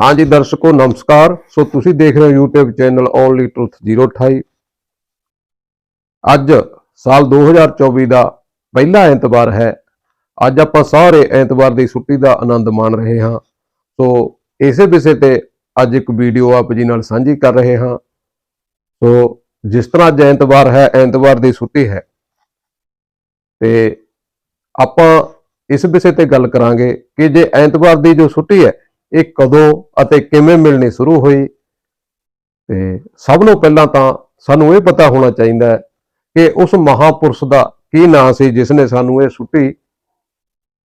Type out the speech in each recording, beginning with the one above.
ਹਾਂਜੀ ਦਰਸ਼ਕੋ, ਨਮਸਕਾਰ। ਸੋ ਤੁਸੀਂ ਦੇਖ ਰਹੇ ਹੋ YouTube ਚੈਨਲ ਓਨਲੀ ਟਰੂਥ 028 ਅੱਜ ਸਾਲ 2024 ਦਾ ਪਹਿਲਾ ਐਤਵਾਰ ਹੈ। ਅੱਜ ਆਪਾਂ ਸਾਰੇ ਐਤਵਾਰ ਦੀ ਛੁੱਟੀ ਦਾ ਆਨੰਦ ਮਾਣ ਰਹੇ ਹਾਂ। ਸੋ ਇਸੇ ਵਿਸ਼ੇ ਤੇ ਅੱਜ ਇੱਕ ਵੀਡੀਓ ਆਪ ਜੀ ਨਾਲ ਸਾਂਝੀ ਕਰ ਰਹੇ ਹਾਂ। ਸੋ ਜਿਸ ਤਰ੍ਹਾਂ ਅੱਜ ਐਤਵਾਰ ਹੈ, ਐਤਵਾਰ ਦੀ ਛੁੱਟੀ ਹੈ। ਤੇ ਆਪਾਂ ਇਸ ਵਿਸ਼ੇ ਤੇ ਗੱਲ ਕਰਾਂਗੇ ਕਿ ਜੇ ਐਤਵਾਰ ਦੀ ਜੋ ਛੁੱਟੀ ਹੈ ਇਹ ਕਦੋਂ ਅਤੇ ਕਿਵੇਂ ਮਿਲਣੀ ਸ਼ੁਰੂ ਹੋਈ? ਤੇ ਸਭ ਨੂੰ ਪਹਿਲਾਂ ਤਾਂ ਸਾਨੂੰ ਇਹ ਪਤਾ ਹੋਣਾ ਚਾਹੀਦਾ ਹੈ ਕਿ ਉਸ ਮਹਾਪੁਰਸ਼ ਦਾ ਕੀ ਨਾਂ ਸੀ ਜਿਸ ਨੇ ਸਾਨੂੰ ਇਹ ਛੁੱਟੀ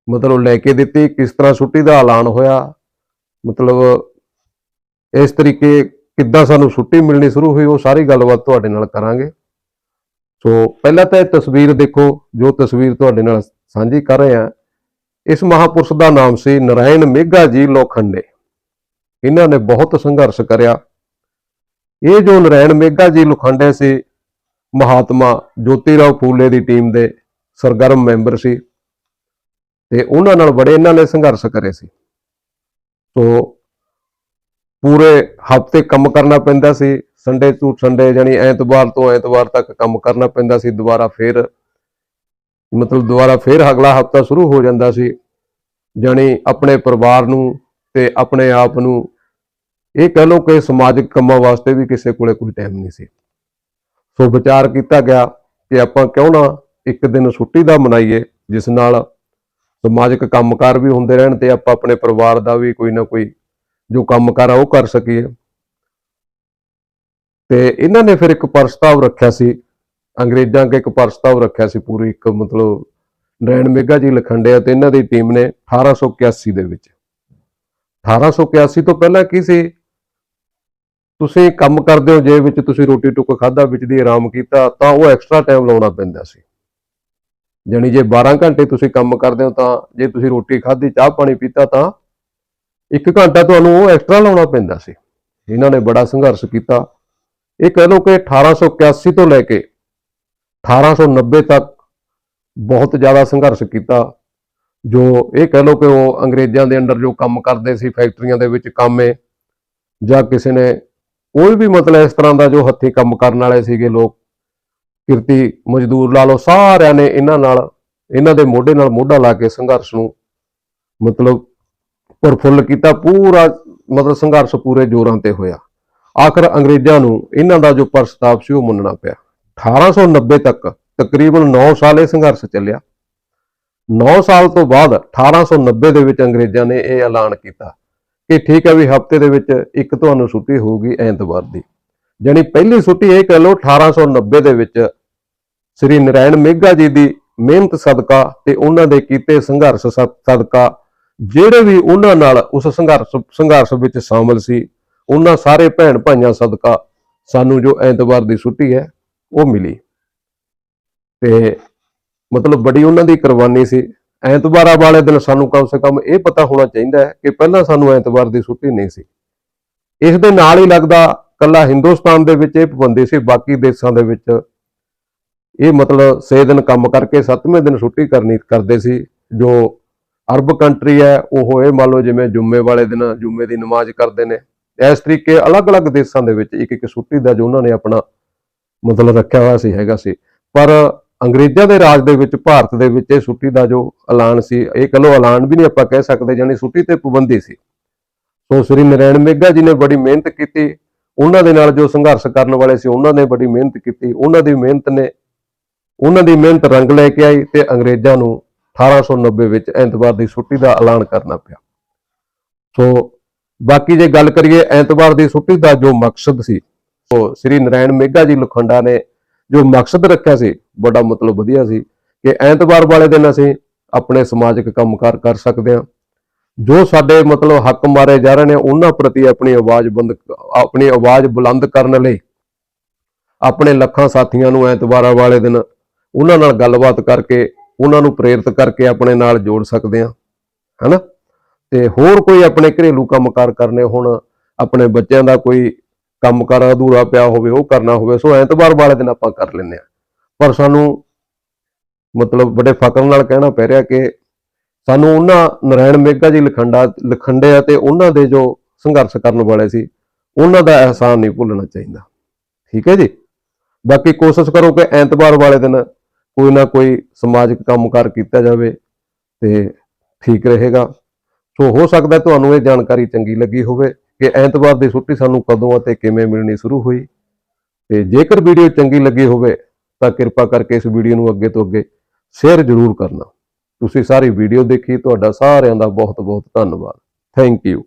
ਮਤਲਬ ਲੈ ਕੇ ਦਿੱਤੀ, ਕਿਸ ਤਰ੍ਹਾਂ ਛੁੱਟੀ ਦਾ ਐਲਾਨ ਹੋਇਆ, ਮਤਲਬ ਇਸ ਤਰੀਕੇ ਕਿੱਦਾਂ ਸਾਨੂੰ ਛੁੱਟੀ ਮਿਲਣੀ ਸ਼ੁਰੂ ਹੋਈ, ਉਹ ਸਾਰੀ ਗੱਲਬਾਤ ਤੁਹਾਡੇ ਨਾਲ ਕਰਾਂਗੇ। ਸੋ ਪਹਿਲਾਂ ਤਾਂ ਇਹ ਤਸਵੀਰ ਦੇਖੋ, ਜੋ ਤਸਵੀਰ ਤੁਹਾਡੇ ਨਾਲ ਸਾਂਝੀ ਕਰ ਰਹੇ ਹਾਂ। ਇਸ ਮਹਾਪੁਰਸ਼ ਦਾ ਨਾਮ ਸੀ ਨਰਾਇਣ ਮੇਘਾ ਜੀ ਲੋਖੰਡੇ। ਇਹਨਾਂ ਨੇ ਬਹੁਤ ਸੰਘਰਸ਼ ਕਰਿਆ। ਇਹ ਜੋ ਨਰਾਇਣ ਮੇਘਾ ਜੀ ਲੋਖੰਡੇ ਸੀ, ਮਹਾਤਮਾ ਜੋਤੀਰਾਓ ਫੂਲੇ ਦੀ ਟੀਮ ਦੇ ਸਰਗਰਮ ਮੈਂਬਰ ਸੀ ਤੇ ਉਹਨਾਂ ਨਾਲ ਬੜੇ ਇਹਨਾਂ ਨੇ ਸੰਘਰਸ਼ ਕਰੇ ਸੀ। ਸੋ ਪੂਰੇ ਹਫ਼ਤੇ ਕੰਮ ਕਰਨਾ ਪੈਂਦਾ ਸੀ, ਸੰਡੇ ਤੋਂ ਸੰਡੇ ਯਾਨੀ ਐਤਵਾਰ ਤੋਂ ਐਤਵਾਰ ਤੱਕ ਕੰਮ ਕਰਨਾ ਪੈਂਦਾ ਸੀ, ਦੁਬਾਰਾ ਫੇਰ ਮਤਲਬ ਦੁਬਾਰਾ ਫੇਰ ਅਗਲਾ ਹਫਤਾ ਸ਼ੁਰੂ ਹੋ ਜਾਂਦਾ ਸੀ। ਜਾਣੀ ਆਪਣੇ ਪਰਿਵਾਰ ਨੂੰ ਤੇ ਆਪਣੇ ਆਪ ਨੂੰ, ਇਹ ਕਹਿ ਲਓ ਕਿ ਸਮਾਜਿਕ ਕੰਮਾਂ ਵਾਸਤੇ ਵੀ ਕਿਸੇ ਕੋਲੇ ਕੋਈ ਟਾਈਮ ਨਹੀਂ ਸੀ। ਸੋ ਵਿਚਾਰ ਕੀਤਾ ਗਿਆ ਕਿ ਆਪਾਂ ਕਿਉਂ ਨਾ ਇੱਕ ਦਿਨ ਛੁੱਟੀ ਦਾ ਮਨਾਈਏ, ਜਿਸ ਨਾਲ ਸਮਾਜਿਕ ਕੰਮਕਾਰ ਵੀ ਹੁੰਦੇ ਰਹਿਣ ਤੇ ਆਪਾਂ ਆਪਣੇ ਪਰਿਵਾਰ ਦਾ ਵੀ ਕੋਈ ਨਾ ਕੋਈ ਜੋ ਕੰਮਕਾਰ ਆ ਉਹ ਕਰ ਸਕੀਏ। ਤੇ ਇਹਨਾਂ ਨੇ ਫਿਰ ਇੱਕ ਪ੍ਰਸਤਾਵ ਰੱਖਿਆ ਸੀ, ਅੰਗਰੇਜ਼ਾਂ ਅੱਗੇ ਇੱਕ ਪ੍ਰਸਤਾਵ ਰੱਖਿਆ ਸੀ ਪੂਰੀ ਇੱਕ ਮਤਲਬ ਨਰੈਣ ਮੇਗਾ ਜੀ ਲਖੰਡਿਆ ਤੇ ਇਹਨਾਂ ਦੀ ਟੀਮ ਨੇ 1881 ਦੇ ਵਿੱਚ। 1881 ਤੋਂ ਪਹਿਲਾਂ ਕੀ ਸੀ? ਤੁਸੀਂ ਕੰਮ ਕਰਦੇ ਹੋ ਜੇ ਵਿੱਚ ਤੁਸੀਂ ਰੋਟੀ ਟੁੱਕ ਖਾਦਾ ਵਿੱਚ ਦੀ ਆਰਾਮ ਕੀਤਾ, ਤਾਂ ਉਹ ਐਕਸਟਰਾ ਟਾਈਮ ਲਾਉਣਾ ਪੈਂਦਾ ਸੀ। ਜਾਣੀ ਜੇ 12 ਘੰਟੇ ਤੁਸੀਂ ਕੰਮ ਕਰਦੇ ਹੋ, ਤਾਂ ਜੇ ਤੁਸੀਂ ਰੋਟੀ ਖਾਧੀ, ਚਾਹ ਪਾਣੀ ਪੀਤਾ, ਤਾਂ 1 ਘੰਟਾ ਤੁਹਾਨੂੰ ਉਹ ਐਕਸਟਰਾ ਲਾਉਣਾ ਪੈਂਦਾ ਸੀ। ਇਹਨਾਂ ਨੇ ਬੜਾ ਸੰਘਰਸ਼ ਕੀਤਾ। ਇਹ ਕਹਿ ਲਓ ਕਿ 1881 ਤੋਂ ਲੈ ਕੇ 1890 ਤੱਕ ਬਹੁਤ ਜ਼ਿਆਦਾ ਸੰਘਰਸ਼ ਕੀਤਾ, ਜੋ ਇਹ ਕਹਿ ਲਓ ਕਿ ਉਹ ਅੰਗਰੇਜ਼ਾਂ ਦੇ ਅੰਡਰ ਜੋ ਕੰਮ ਕਰਦੇ ਸੀ, ਫੈਕਟਰੀਆਂ ਦੇ ਵਿੱਚ ਕਾਮੇ ਜਾਂ ਕਿਸੇ ਨੇ ਕੋਈ ਵੀ ਮਤਲਬ ਇਸ ਤਰ੍ਹਾਂ ਦਾ ਜੋ ਹੱਥੀਂ ਕੰਮ ਕਰਨ ਵਾਲੇ ਸੀਗੇ ਲੋਕ, ਕਿਰਤੀ ਮਜ਼ਦੂਰ ਲਾ ਲਓ, ਸਾਰਿਆਂ ਨੇ ਇਹਨਾਂ ਨਾਲ, ਇਹਨਾਂ ਦੇ ਮੋਢੇ ਨਾਲ ਮੋਢਾ ਲਾ ਕੇ ਸੰਘਰਸ਼ ਨੂੰ ਮਤਲਬ ਪਰਫੁੱਲ ਕੀਤਾ, ਪੂਰਾ ਮਤਲਬ ਸੰਘਰਸ਼ ਪੂਰੇ ਜ਼ੋਰਾਂ ਤੇ ਹੋਇਆ। ਆਖਰ ਅੰਗਰੇਜ਼ਾਂ ਨੂੰ ਇਹਨਾਂ ਦਾ ਜੋ ਪ੍ਰਸਤਾਵ ਸੀ ਉਹ ਮੰਨਣਾ ਪਿਆ। 1890 ਤੱਕ ਤਕਰੀਬਨ 9 ਸਾਲ ਇਹ ਸੰਘਰਸ਼ ਚੱਲਿਆ। 9 ਸਾਲ ਤੋਂ ਬਾਅਦ 1890 ਦੇ ਵਿੱਚ ਅੰਗਰੇਜ਼ਾਂ ਨੇ ਇਹ ਐਲਾਨ ਕੀਤਾ ਕਿ ਠੀਕ ਹੈ ਵੀ ਹਫ਼ਤੇ ਦੇ ਵਿੱਚ ਇੱਕ ਤੁਹਾਨੂੰ ਛੁੱਟੀ ਹੋਊਗੀ ਐਤਵਾਰ ਦੀ। ਜਾਣੀ ਪਹਿਲੀ ਛੁੱਟੀ ਇਹ ਕਹਿ ਲਓ 1890 ਦੇ ਵਿੱਚ ਸ੍ਰੀ ਨਰਾਇਣ ਮੇਘਾ ਜੀ ਦੀ ਮਿਹਨਤ ਸਦਕਾ ਤੇ ਉਹਨਾਂ ਦੇ ਕੀਤੇ ਸੰਘਰਸ਼ ਸਦ- ਸਦਕਾ, ਜਿਹੜੇ ਵੀ ਉਹਨਾਂ ਨਾਲ ਉਸ ਸੰਘਰਸ਼ ਸੰਘਰਸ਼ ਵਿੱਚ ਸ਼ਾਮਲ ਸੀ, ਉਹਨਾਂ ਸਾਰੇ ਭੈਣ ਭਾਈਆਂ ਸਦਕਾ ਸਾਨੂੰ ਜੋ ਐਤਵਾਰ ਦੀ ਛੁੱਟੀ ਹੈ, ਉਹ ਮਿਲੀ। ਤੇ ਮਤਲਬ ਬੜੀ ਉਹਨਾਂ ਦੀ ਕੁਰਬਾਨੀ ਸੀ। ਐਤਵਾਰਾਂ ਵਾਲੇ ਦਿਨ ਸਾਨੂੰ ਕਮ ਸੇ ਕਮ ਇਹ ਪਤਾ ਹੋਣਾ ਚਾਹੀਦਾ ਹੈ ਕਿ ਪਹਿਲਾਂ ਸਾਨੂੰ ਐਤਵਾਰ ਦੀ ਛੁੱਟੀ ਨਹੀਂ ਸੀ। ਇਸ ਦੇ ਨਾਲ ਹੀ ਲੱਗਦਾ ਕੱਲਾ ਹਿੰਦੁਸਤਾਨ ਦੇ ਵਿੱਚ ਇਹ ਪਾਬੰਦੀ ਸੀ, ਬਾਕੀ ਦੇਸ਼ਾਂ ਦੇ ਵਿੱਚ ਇਹ ਮਤਲਬ 6 ਦਿਨ ਕੰਮ ਕਰਕੇ 7ਵੇਂ ਦਿਨ ਛੁੱਟੀ ਕਰਨੀ ਕਰਦੇ ਸੀ। ਜੋ ਅਰਬ ਕੰਟਰੀ ਹੈ, ਉਹ ਇਹ ਮੰਨ ਲਓ ਜਿਵੇਂ ਜੁੰਮੇ ਵਾਲੇ ਦਿਨ, ਜੁੰਮੇ ਦੀ ਨਮਾਜ਼ ਕਰਦੇ ਨੇ। ਇਸ ਤਰੀਕੇ ਅਲੱਗ-ਅਲੱਗ ਦੇਸ਼ਾਂ ਦੇ ਵਿੱਚ ਇੱਕ ਇੱਕ ਛੁੱਟੀ ਦਾ ਜੋ ਉਹਨਾਂ ਨੇ ਆਪਣਾ ਮਤਲਬ ਰੱਖਿਆ ਹੋਇਆ ਸੀ, ਹੈਗਾ ਸੀ। ਪਰ ਅੰਗਰੇਜ਼ਾਂ ਦੇ ਰਾਜ ਦੇ ਵਿੱਚ, ਭਾਰਤ ਦੇ ਵਿੱਚ ਇਹ ਛੁੱਟੀ ਦਾ ਜੋ ਐਲਾਨ ਸੀ, ਇਹ ਕਹਲੋ ਐਲਾਨ ਵੀ ਨਹੀਂ ਆਪਾਂ ਕਹਿ ਸਕਦੇ ਜਾਨੀ ਛੁੱਟੀ ਤੇ ਪਾਬੰਦੀ ਸੀ। ਸੋ ਸ੍ਰੀ ਨਰੈਣ ਮੇਗਾ ਜੀ ਨੇ ਬੜੀ ਮਿਹਨਤ ਕੀਤੀ, ਉਹਨਾਂ ਦੇ ਨਾਲ ਜੋ ਸੰਘਰਸ਼ ਕਰਨ ਵਾਲੇ ਸੀ, ਉਹਨਾਂ ਨੇ ਬੜੀ ਮਿਹਨਤ ਕੀਤੀ, ਉਹਨਾਂ ਦੀ ਮਿਹਨਤ ਨੇ, ਉਹਨਾਂ ਦੀ ਮਿਹਨਤ ਰੰਗ ਲੈ ਕੇ ਆਈ ਤੇ ਅੰਗਰੇਜ਼ਾਂ ਨੂੰ 1890 ਵਿੱਚ ਐਤਵਾਰ ਦੀ ਛੁੱਟੀ ਦਾ ਐਲਾਨ ਕਰਨਾ ਪਿਆ। ਸੋ ਬਾਕੀ ਜੇ ਗੱਲ ਕਰੀਏ, ਐਤਵਾਰ ਦੀ ਛੁੱਟੀ ਦਾ ਜੋ ਮਕਸਦ ਸੀ ਉਹ ਸ੍ਰੀ ਨਰਾਇਣ ਮੇਗਾ ਜੀ ਲਖੰਡਾ ਨੇ ਜੋ ਮਕਸਦ ਰੱਖਿਆ ਸੀ ਬੜਾ ਮਤਲਬ ਵਧੀਆ ਸੀ ਕਿ ਐਤਵਾਰ ਵਾਲੇ ਦਿਨ ਅਸੀਂ ਆਪਣੇ ਸਮਾਜਿਕ ਕੰਮਕਾਰ ਕਰ ਸਕਦੇ ਹਾਂ। ਜੋ ਸਾਡੇ ਮਤਲਬ ਹੱਕ ਮਾਰੇ ਜਾ ਰਹੇ ਨੇ, ਉਹਨਾਂ ਪ੍ਰਤੀ ਆਪਣੀ ਆਵਾਜ਼ ਬੰਦ, ਆਪਣੀ ਆਵਾਜ਼ ਬੁਲੰਦ ਕਰਨ ਲਈ ਆਪਣੇ ਲੱਖਾਂ ਸਾਥੀਆਂ ਨੂੰ ਐਤਵਾਰਾਂ ਵਾਲੇ ਦਿਨ ਉਹਨਾਂ ਨਾਲ ਗੱਲਬਾਤ ਕਰਕੇ, ਉਹਨਾਂ ਨੂੰ ਪ੍ਰੇਰਿਤ ਕਰਕੇ ਆਪਣੇ ਨਾਲ ਜੋੜ ਸਕਦੇ ਹਾਂ, ਹੈਨਾ? ਤੇ ਹੋਰ ਕੋਈ ਆਪਣੇ ਘਰੇਲੂ ਕੰਮਕਾਰ ਕਰਨੇ ਹੁਣ, ਆਪਣੇ ਬੱਚਿਆਂ ਦਾ ਕੋਈ ਕੰਮਕਾਰ ਅਧੂਰਾ ਪਿਆ ਹੋਵੇ, ਉਹ ਕਰਨਾ ਹੋਵੇ, ਸੋ ਐਤਵਾਰ ਵਾਲੇ ਦਿਨ ਆਪਾਂ ਕਰ ਲੈਂਦੇ ਆ ਪਰ ਸਾਨੂੰ ਮਤਲਬ ਬੜੇ ਫਕਰ ਨਾਲ ਕਹਿਣਾ ਪੈ ਰਿਹਾ ਕਿ ਸਾਨੂੰ ਉਹਨਾਂ ਨਰਾਇਣ ਮੇਘਾ ਜੀ ਲਖੰਡਾ, ਲਖੰਡੇ ਆ ਤੇ ਉਹਨਾਂ ਦੇ ਜੋ ਸੰਘਰਸ਼ ਕਰਨ ਵਾਲੇ ਸੀ, ਉਹਨਾਂ ਦਾ ਅਹਿਸਾਨ ਨਹੀਂ ਭੁੱਲਣਾ ਚਾਹੀਦਾ। ਠੀਕ ਹੈ ਜੀ? ਬਾਕੀ ਕੋਸ਼ਿਸ਼ ਕਰੋ ਕਿ ਐਤਵਾਰ ਵਾਲੇ ਦਿਨ ਕੋਈ ਨਾ ਕੋਈ ਸਮਾਜਿਕ ਕੰਮਕਾਰ ਕੀਤਾ ਜਾਵੇ ਤੇ ਠੀਕ ਰਹੇਗਾ। ਸੋ ਹੋ ਸਕਦਾ ਤੁਹਾਨੂੰ ਇਹ ਜਾਣਕਾਰੀ ਚੰਗੀ ਲੱਗੀ ਹੋਵੇ। ਕਿ ਐਤਵਾਰ ਦੀ ਛੁੱਟੀ ਸਾਨੂੰ ਕਦੋਂ ਅਤੇ ਕਿਵੇਂ ਮਿਲਣੀ ਸ਼ੁਰੂ ਹੋਈ। ਤੇ ਜੇਕਰ ਵੀਡੀਓ ਚੰਗੀ ਲੱਗੀ ਹੋਵੇ ਤਾਂ ਕਿਰਪਾ ਕਰਕੇ ਇਸ ਵੀਡੀਓ ਨੂੰ ਅੱਗੇ ਤੋਂ ਅੱਗੇ ਸ਼ੇਅਰ ਜ਼ਰੂਰ ਕਰਨਾ। ਤੁਸੀਂ ਸਾਰੀ ਵੀਡੀਓ ਦੇਖੀ, ਤੁਹਾਡਾ ਸਾਰਿਆਂ ਦਾ ਬਹੁਤ ਬਹੁਤ ਧੰਨਵਾਦ। Thank you